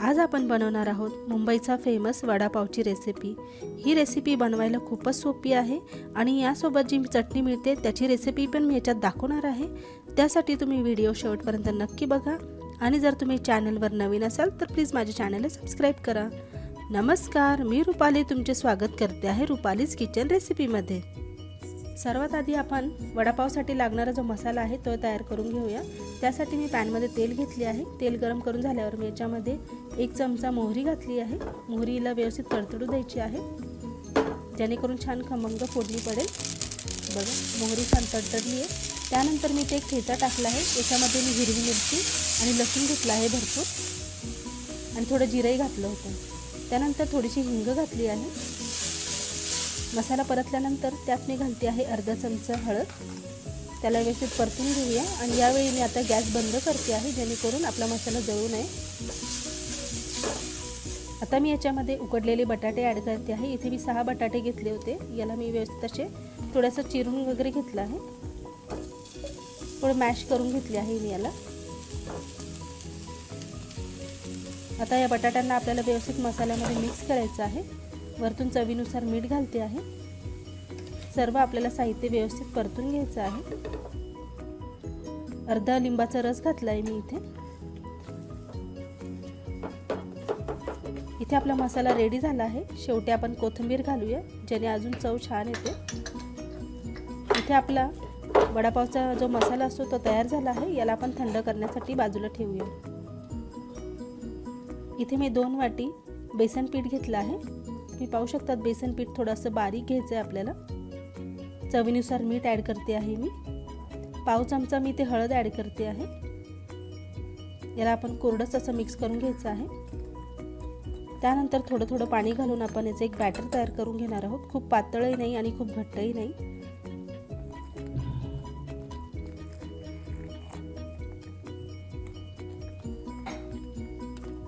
आज आपण बनवणार आहोत मुंबईचा फेमस वडापावची रेसिपी ही रेसिपी बनवायला खूपच सोपी आहे आणि यासोबत जी चटणी मिळते त्याची रेसिपी पण मी याच्यात दाखवणार आहे. त्यासाठी तुम्ही व्हिडिओ शेवटपर्यंत नक्की बघा आणि जर तुम्ही चॅनलवर नवीन असाल तर प्लीज माझ्या चॅनलला सबस्क्राईब करा. नमस्कार मी रुपाली तुमचे स्वागत करते आहे रुपालीज किचन रेसिपीमध्ये सर्वात आधी आपण वडापावसाठी लागणारा जो मसाला आहे तो तयार करून घेऊया. त्यासाठी मी पॅनमध्ये तेल घेतले आहे. तेल गरम करून झाल्यावर मी याच्यामध्ये एक चमचा मोहरी घातली आहे. मोहरीला व्यवस्थित तडतडू द्यायची आहे. जेणेकरून छान खमंग फोडणी पडेल. बघा मोहरी छान तडतडली आहे. त्यानंतर मी ते एक ठेचा टाकला आहे. त्याच्यामध्ये मी हिरवी मिरची आणि लसूण घेतला आहे भरपूर. आणि थोडं जिरंही घातलं होतं. त्यानंतर थोडीशी हिंग घातली आहे. मसाला परतल्यानंतर त्यात मी घालते आहे अर्धा चमचा हळद. त्याला व्यवस्थित परतून घेऊया आणि यावेळी मी आता गॅस बंद करते आहे जेणेकरून आपला मसाला जळू नये. आता मी याच्यामध्ये उकडलेले बटाटे ॲड करते आहे. इथे मी सहा बटाटे घेतले होते. याला मी व्यवस्थित असे थोडंसं चिरून वगैरे घेतलं आहे. थोडं मॅश करून घेतले आहे मी याला. आता या बटाट्यांना आपल्याला व्यवस्थित मसाल्यामध्ये मिक्स करायचं आहे. वरतून चवीनुसार मीठ घालते आहे. सर्व आपल्याला साहित्य व्यवस्थित परतून घ्यायचं आहे. अर्धा लिंबाचा रस घातला आहे मी इथे. इथे आपला मसाला रेडी झाला आहे. शेवटी आपण कोथिंबीर घालूया ज्याने अजून चव छान येते. इथे आपला वडापावचा जो मसाला असतो तो तयार झाला आहे. याला आपण थंड करण्यासाठी बाजूला ठेवूया. इथे मी दोन वाटी बेसन पीठ घेतलं आहे. तुम्ही पाहू शकतात बेसन पीठ थोडंसं बारीक घ्यायचं आहे आपल्याला. चवीनुसार मीठ ॲड करते आहे मी. पाव चमचा मी ते हळद ॲड करते आहे. याला आपण कोरडंच असं मिक्स करून घ्यायचं आहे. त्यानंतर थोडं थोडं पाणी घालून आपण याचं एक बॅटर तयार करून घेणार आहोत. खूप पातळही नाही आणि खूप घट्टही नाही.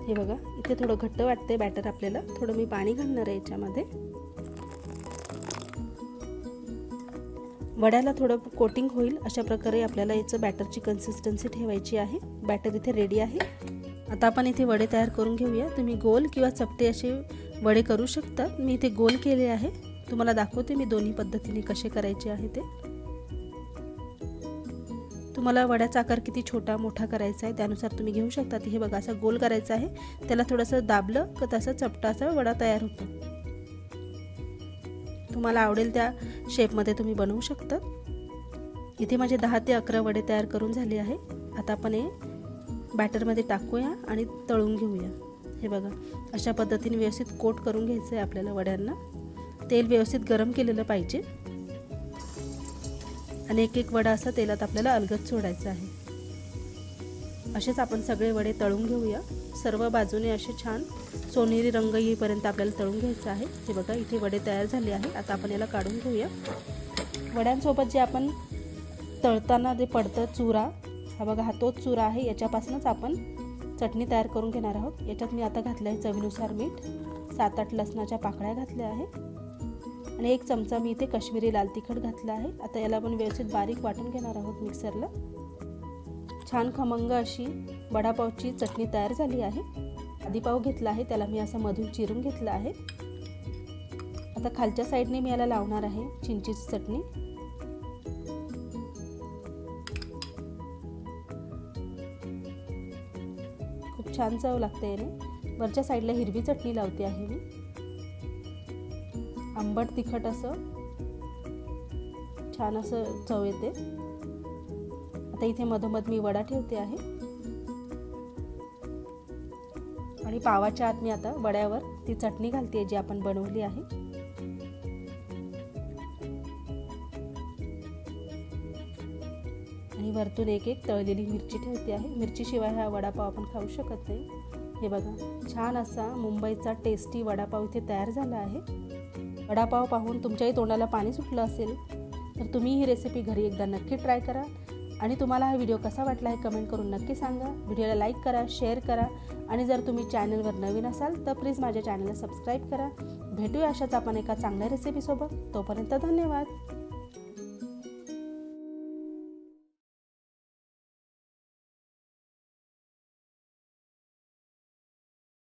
हे बघा इथे थोडं घट्ट वाटते बॅटर आपल्याला. थोडं मी पाणी घालणार आहे याच्यामध्ये. वड्याला थोडं कोटिंग होईल अशा प्रकारे आपल्याला याचं बॅटरची कन्सिस्टन्सी ठेवायची आहे. बॅटर इथे रेडी आहे. आता आपण इथे वडे तयार करून घेऊया. तुम्ही गोल किंवा चपटे असे वडे करू शकता. मी इथे गोल केले आहे. तुम्हाला दाखवते मी दोन्ही पद्धतीने कसे करायचे आहे ते. तुम्हाला वड्याचा आकार किती छोटा मोठा करायचा आहे त्यानुसार तुम्ही घेऊ शकता. हे बघा असं गोल करायचं आहे. त्याला थोडंसं दाबलं का तसं चपटा असा वडा तयार होतो. तुम्हाला आवडेल त्या शेपमध्ये तुम्ही बनवू शकता. इथे माझे दहा ते अकरा वडे तयार करून झाले आहे. आता आपण हे बॅटरमध्ये टाकूया आणि तळून घेऊया. हे बघा अशा पद्धतीने व्यवस्थित कोट करून घ्यायचं आहे आपल्याला वड्यांना. तेल व्यवस्थित गरम केलेलं पाहिजे. आणि एक एक वडा असं तेलात आपल्याला अलगद सोडायचं आहे. असेच आपण सगळे वडे तळून घेऊया. सर्व बाजूने असे छान सोनेरी रंग येईपर्यंत आपल्याला तळून घ्यायचं आहे. हे बघा इथे वडे तयार झाले आहे आता आपण याला काढून घेऊया. वड्यांसोबत जे आपण तळताना जे पडतं चुरा हा बघा हा तोच चुरा आहे. याच्यापासूनच आपण चटणी तयार करून घेणार आहोत. याच्यात मी आता घातलं आहे चवीनुसार मीठ. सात आठ लसणाच्या पाकळ्या घातल्या आहे आणि एक चमचा मी इथे काश्मीरी लाल तिखट घातला आहे. आता याला आपण व्यवस्थित बारीक वाटून घेणार आहोत मिक्सरला. छान खमंग अशी वडापावची चटणी तयार झाली आहे. आधी पाव घेतला आहे त्याला मी असं मधून चिरून घेतलं आहे. आता खालच्या साईडने मी याला लावणार आहे चिंचीची चटणी. खूप छान चव लागते याने. वरच्या साईडला हिरवी चटणी लावते आहे मी. आंबट तिखट असं. छान असं चव येते. आता इथे मधोमध मी वडा ठेवते आहे. आणि पावाच्या आत मी आता वड्यावर ती चटणी घालते जी आपण बनवली आहे. आणि वरतून एक एक तळलेली मिरची ठेवते आहे. मिरचीशिवाय हा वडापाव आपण खाऊ शकत नाही. हे बघा छान असा मुंबईचा टेस्टी वडापाव इथे तयार झाला आहे. वडापाव पाहून तुमच्याही तोंडाला पाणी सुटलं असेल तर तुम्ही ही रेसिपी घरी एकदा नक्की ट्राय करा. आणि तुम्हाला हा व्हिडिओ कसा वाटला हे कमेंट करून नक्की सांगा. व्हिडिओला लाईक करा शेअर करा. आणि जर तुम्ही चॅनलवर नवीन असाल तर प्लीज माझ्या चॅनलला सबस्क्राईब करा. भेटूया अशाच आपण एका चांगल्या रेसिपीसोबत तोपर्यंत धन्यवाद.